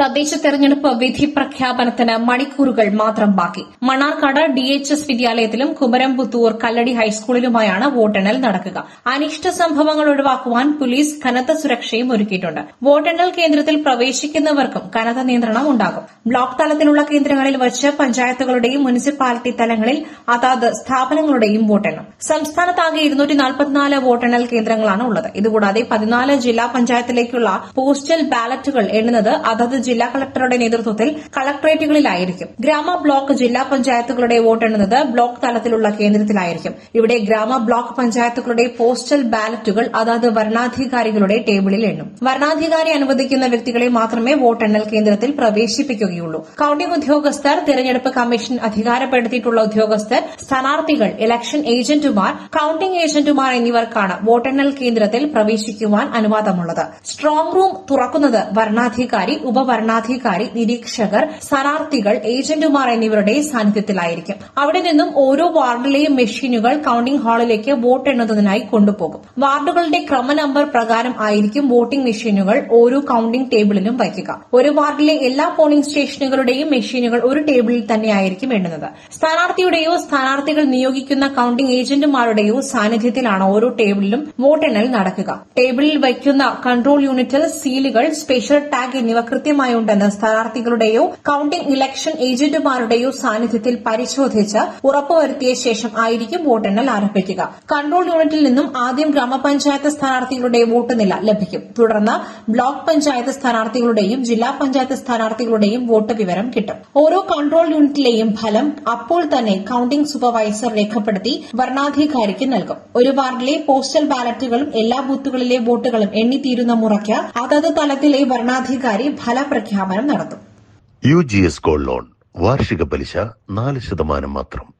തദ്ദേശ തെരഞ്ഞെടുപ്പ് വിധി പ്രഖ്യാപനത്തിന് മണിക്കൂറുകൾ മാത്രം ബാക്കി. മണ്ണാർക്കാട് ഡി എച്ച് എസ് വിദ്യാലയത്തിലും കുമരംപുത്തൂർ കല്ലടി ഹൈസ്കൂളിലുമായാണ് വോട്ടെണ്ണൽ നടക്കുക. അനിഷ്ട സംഭവങ്ങൾ ഒഴിവാക്കുവാൻ പോലീസ് കനത്ത സുരക്ഷയും ഒരുക്കിയിട്ടുണ്ട്. വോട്ടെണ്ണൽ കേന്ദ്രത്തിൽ പ്രവേശിക്കുന്നവർക്കും കനത്ത നിയന്ത്രണം ഉണ്ടാകും. ബ്ലോക്ക് തലത്തിലുള്ള കേന്ദ്രങ്ങളിൽ വച്ച് പഞ്ചായത്തുകളുടെയും മുനിസിപ്പാലിറ്റി തലങ്ങളിൽ അതാത് സ്ഥാപനങ്ങളുടെയും വോട്ടെണ്ണം. സംസ്ഥാനത്താകെ ഇരുന്നൂറ്റി വോട്ടെണ്ണൽ കേന്ദ്രങ്ങളാണ് ഉള്ളത്. ഇതുകൂടാതെ പതിനാല് ജില്ലാ പഞ്ചായത്തിലേക്കുള്ള പോസ്റ്റൽ ബാലറ്റുകൾ എണ്ണുന്നത് അതത് ജില്ലാ കളക്ടറുടെ നേതൃത്വത്തിൽ കളക്ടറേറ്റുകളിലായിരിക്കും. ഗ്രാമ ബ്ലോക്ക് ജില്ലാ പഞ്ചായത്തുകളുടെ വോട്ടെണ്ണുന്നത് ബ്ലോക്ക് തലത്തിലുള്ള കേന്ദ്രത്തിലായിരിക്കും. ഇവിടെ ഗ്രാമ ബ്ലോക്ക് പഞ്ചായത്തുകളുടെ പോസ്റ്റൽ ബാലറ്റുകൾ അതാത് വരണാധികാരികളുടെ ടേബിളിൽ എണ്ണും. വരണാധികാരി അനുവദിക്കുന്ന വ്യക്തികളെ മാത്രമേ വോട്ടെണ്ണൽ കേന്ദ്രത്തിൽ പ്രവേശിപ്പിക്കുകയുള്ളൂ. കൌണ്ടിംഗ് ഉദ്യോഗസ്ഥർ തിരഞ്ഞെടുപ്പ് കമ്മീഷൻ അധികാരപ്പെടുത്തിയിട്ടുള്ള ഉദ്യോഗസ്ഥർ സ്ഥാനാർത്ഥികൾ ഇലക്ഷൻ ഏജന്റുമാർ കൌണ്ടിംഗ് ഏജന്റുമാർ എന്നിവർക്കാണ് വോട്ടെണ്ണൽ കേന്ദ്രത്തിൽ പ്രവേശിക്കുവാൻ അനുവാദമുള്ളത്. സ്ട്രോങ് റൂം തുറക്കുന്നത് വരണാധികാരി ഉപവരണാധികാരി നിരീക്ഷകർ സ്ഥാനാർത്ഥികൾ ഏജന്റുമാർ എന്നിവരുടെ സാന്നിധ്യത്തിലായിരിക്കും. അവിടെ നിന്നും ഓരോ വാർഡിലെയും മെഷീനുകൾ കൌണ്ടിംഗ് ഹാളിലേക്ക് വോട്ട് എണ്ണുന്നതിനായി കൊണ്ടുപോകും. വാർഡുകളുടെ ക്രമ നമ്പർ പ്രകാരം ആയിരിക്കും വോട്ടിംഗ് മെഷീനുകൾ ഓരോ കൌണ്ടിംഗ് ടേബിളിലും വയ്ക്കുക. ഒരു വാർഡിലെ എല്ലാ പോളിംഗ് സ്റ്റേഷനുകളുടെയും മെഷീനുകൾ ഒരു ടേബിളിൽ തന്നെയായിരിക്കും എണ്ണുന്നത്. സ്ഥാനാർത്ഥിയുടെയോ സ്ഥാനാർത്ഥികൾ നിയോഗിക്കുന്ന കൌണ്ടിംഗ് ഏജന്റുമാരുടെയോ സാന്നിധ്യത്തിലാണ് ഓരോ ടേബിളിലും വോട്ടെണ്ണൽ നടക്കുക. ടേബിളിൽ വയ്ക്കുന്ന കൺട്രോൾ യൂണിറ്റിൽ സീലുകൾ സ്പെഷ്യൽ ടാഗ് എന്നിവ കൃത്യമായുണ്ടെന്ന് സ്ഥാനാർത്ഥികളുടെയോ കൌണ്ടിംഗ് ഇലക്ഷൻ ഏജന്റുമാരുടെയോ സാന്നിധ്യത്തിൽ പരിശോധിച്ച് ഉറപ്പുവരുത്തിയ ശേഷം ആയിരിക്കും വോട്ടെണ്ണൽ ആരംഭിക്കുക. കൺട്രോൾ യൂണിറ്റിൽ നിന്നും ആദ്യം ഗ്രാമപഞ്ചായത്ത് സ്ഥാനാർത്ഥികളുടെ വോട്ട് നില ലഭിക്കും. തുടർന്ന് ബ്ലോക്ക് പഞ്ചായത്ത് സ്ഥാനാർത്ഥികളുടെയും ജില്ലാ പഞ്ചായത്ത് സ്ഥാനാർത്ഥികളുടെയും വോട്ട് വിവരം കിട്ടും. ഓരോ കൺട്രോൾ യൂണിറ്റിലെയും ഫലം അപ്പോൾ തന്നെ കൌണ്ടിംഗ് സൂപ്പർവൈസർ രേഖപ്പെടുത്തി വരണാധികാരിക്ക് നൽകും. ഒരു വാർഡിലെ പോസ്റ്റൽ ബാലറ്റുകളും എല്ലാ ബൂത്തുകളിലെ വോട്ടുകളും എണ്ണിത്തീരുന്ന മുറയ്ക്ക് അതത് തലത്തിലെ വരണാധികാരി ഫലപ്രഖ്യാപനം നടത്തും. U G S gold loan വാർഷിക പലിശ നാല് ശതമാനം മാത്രം.